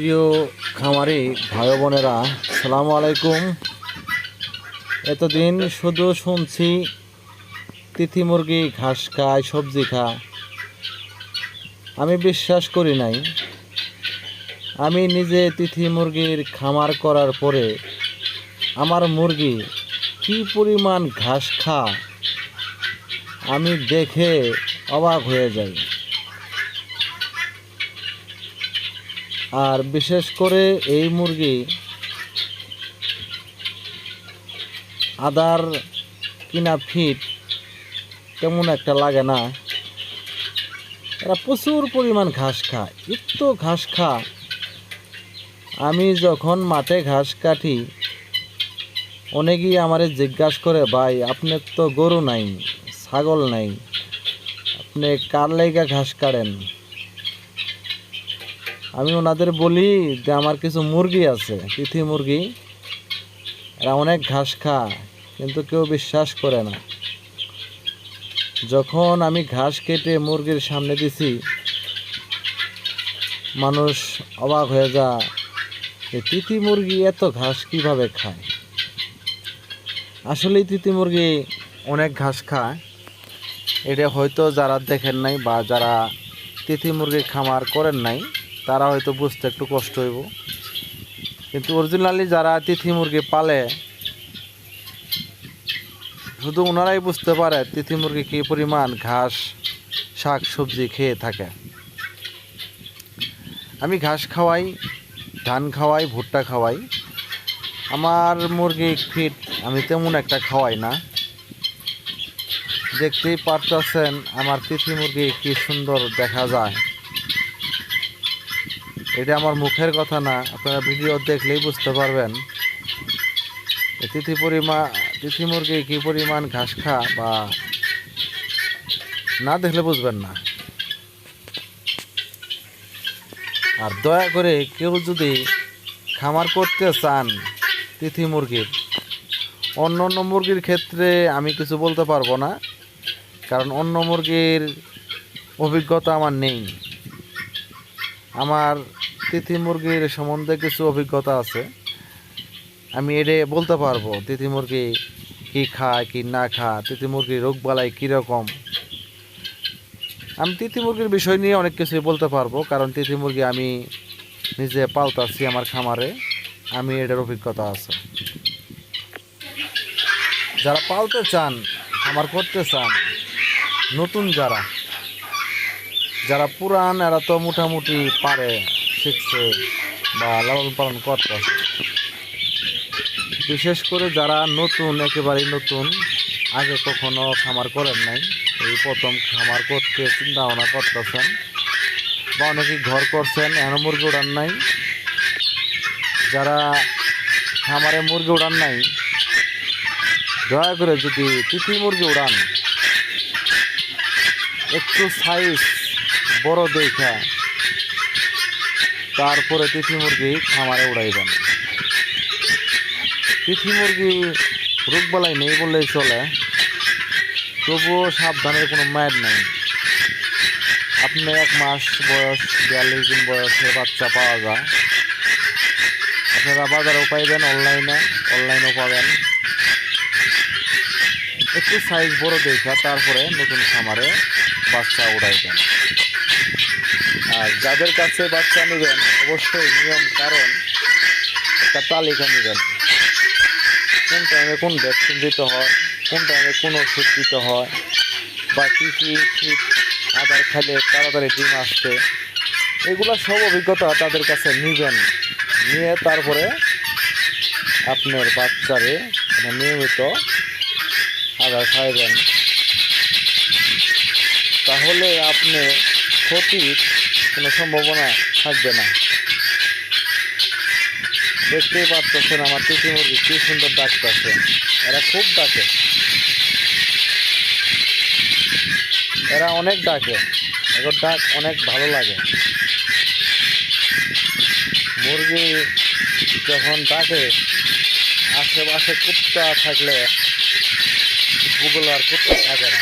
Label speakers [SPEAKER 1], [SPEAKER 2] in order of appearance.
[SPEAKER 1] প্রিয় খামারি ভাই বোনেরা, সালামু আলাইকুম। এতদিন শুধু শুনছি, তিথি মুরগি, ঘাস খায়, সবজি খায়। আমি বিশ্বাস করি নাই। আমি নিজে তিথি মুরগির খামার করার পরে আমার মুরগি কি পরিমাণ ঘাস খা আমি দেখে অবাক হয়ে যাই। আর বিশেষ করে এই মুরগি আদার কিনা ফিট তেমন একটা লাগে না। এরা প্রচুর পরিমাণ ঘাস খায় একটু ঘাস খা আমি যখন মাঠে ঘাস কাটি, অনেকেই আমারে জিজ্ঞাসা করে, ভাই, আপনার তো গরু নাই, ছাগল নাই, আপনি কার লাইগা ঘাস কাটেন? আমি ওনাদের বলি যে আমার কিছু মুরগি আছে, তিথি মুরগি। এরা অনেক ঘাস খায়, কিন্তু কেউ বিশ্বাস করে না। যখন আমি ঘাস কেটে মুরগির সামনে দিছি, মানুষ অবাক হয়ে যা যে তিথি মুরগি এত ঘাস কীভাবে খায়? আসলে তিথি মুরগি অনেক ঘাস খায়। এটা হয়তো যারা দেখেন নাই বা যারা তিথি মুরগি খামার করেন নাই তারা হয়তো বুঝতে একটু কষ্ট হইব। কিন্তু অরিজিনালি যারা তিথি মুরগি পালে, শুধু ওনারাই বুঝতে পারে তিথি মুরগি কী পরিমাণ ঘাস, শাক, সবজি খেয়ে থাকে। আমি ঘাস খাওয়াই, ধান খাওয়াই, ভুট্টা খাওয়াই। আমার মুরগি ফিট আমি তেমন একটা খাওয়াই না। দেখতেই পারতেছেন আমার তিথি মুরগি কি সুন্দর দেখা যায়। এটা আমার মুখের কথা না। আপনারা ভিডিও দেখলেই বুঝতে পারবেন। তিথি পরিমা, তিথি মুরগি কি পরিমাণ ঘাস খা বা না দেখলে বুঝবেন না। আর দয়া করে কেউ যদি খামার করতে চান তিথি মুরগির, অন্য অন্য মুরগির ক্ষেত্রে আমি কিছু বলতে পারব না, কারণ অন্য মুরগির অভিজ্ঞতা আমার নেই। আমার তিথি মুরগির সম্বন্ধে কিছু অভিজ্ঞতা আছে। আমি এটা বলতে পারব তিথি মুরগি কী খায়, কি না খায় তিথি মুরগির রোগ বালাই কীরকম আমি তিথি মুরগির বিষয় নিয়ে অনেক কিছুই বলতে পারব, কারণ তিথি মুরগি আমি নিজে পালতাছি আমার খামারে, আমি এটার অভিজ্ঞতা আছে। যারা পালতে চান খামার করতে চান, নতুন যারা যারা পুরান এরা তো মোটামুটি পারে। শিখছে বা লালন পালন করতে বিশেষ করে যারা নতুন, একেবারেই নতুন, আগে কখনো খামার করেন নাই, এই প্রথম খামার করতে চিন্তা ভাবনা করতেছেন বা অনেকে ঘর করছেন এন মুরগি উড়ান নাই। যারা খামারে মুরগি উড়ান নাই, দয়া করে যদি তিথি মুরগি উড়ান একটু সাইজ বড় দেখা তারপরে তিথি মুরগি খামারে উড়াইবেন তিথি মুরগি রোগবালাই নেই বললেই চলে। তবুও সাবধানের কোনো মায়ের নেই। আপনি এক মাস বয়স, বিয়াল্লিশ দিন বয়সে বাচ্চা পাওয়া যায়। আপনারা বাজারেও পাইবেন অনলাইনে, অনলাইনেও পাবেন। একটু সাইজ বড় দেখা তারপরে নতুন খামারে বাচ্চা উড়াইবেন আর যাদের কাছে বাচ্চা নেবেন, অবশ্যই নিয়ম, কারণ একটা তালিকা নেবেন। কোন টাইমে কোন ভ্যাকসিন দিতে হয়, কোন টাইমে কোন ওষুধ দিতে হয়, বা কী কী ঠিক আদার খাইলে তাড়াতাড়ি ডিম আসছে, এগুলো সব অভিজ্ঞতা তাদের কাছে নেবেন। নিয়ে তারপরে আপনার বাচ্চারে মানে নিয়মিত আদার খাইবেন তাহলে আপনি ক্ষতির কোনো সম্ভাবনা থাকবে না। দেখতেই পাচ্ছেন আমার তিথি মুরগি কি সুন্দর ডাকতেছে এরা খুব ডাকে। এরা অনেক ডাকে। এগুলো ডাক অনেক ভালো লাগে। মুরগি যখন ডাকে, আশেপাশে কুত্তা থাকলে ওগুলো আর কুত্তা থাকে না।